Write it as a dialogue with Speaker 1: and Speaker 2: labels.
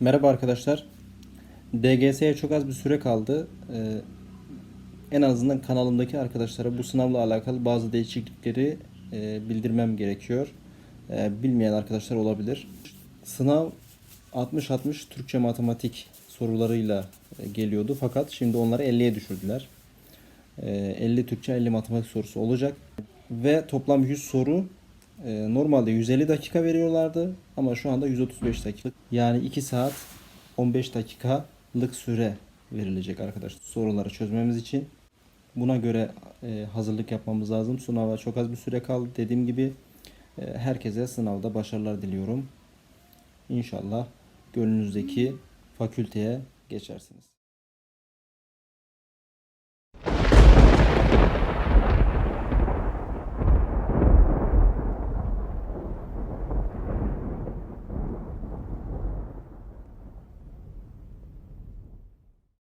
Speaker 1: Merhaba arkadaşlar. DGS'ye çok az bir süre kaldı. Ee, en azından kanalımdaki arkadaşlara bu sınavla alakalı bazı değişiklikleri e, bildirmem gerekiyor. Ee, bilmeyen arkadaşlar olabilir. Sınav 60-60 Türkçe matematik sorularıyla e, geliyordu fakat şimdi onları 50'ye düşürdüler. Ee, 50 Türkçe 50 matematik sorusu olacak ve toplam 100 soru e, normalde 150 dakika veriyorlardı ama şu anda 135 dakika. Yani 2 saat 15 dakikalık süre verilecek arkadaşlar soruları çözmemiz için. Buna göre e, hazırlık yapmamız lazım. Sınava çok az bir süre kaldı. Dediğim gibi e, herkese sınavda başarılar diliyorum. İnşallah gönlünüzdeki fakülteye geçersiniz.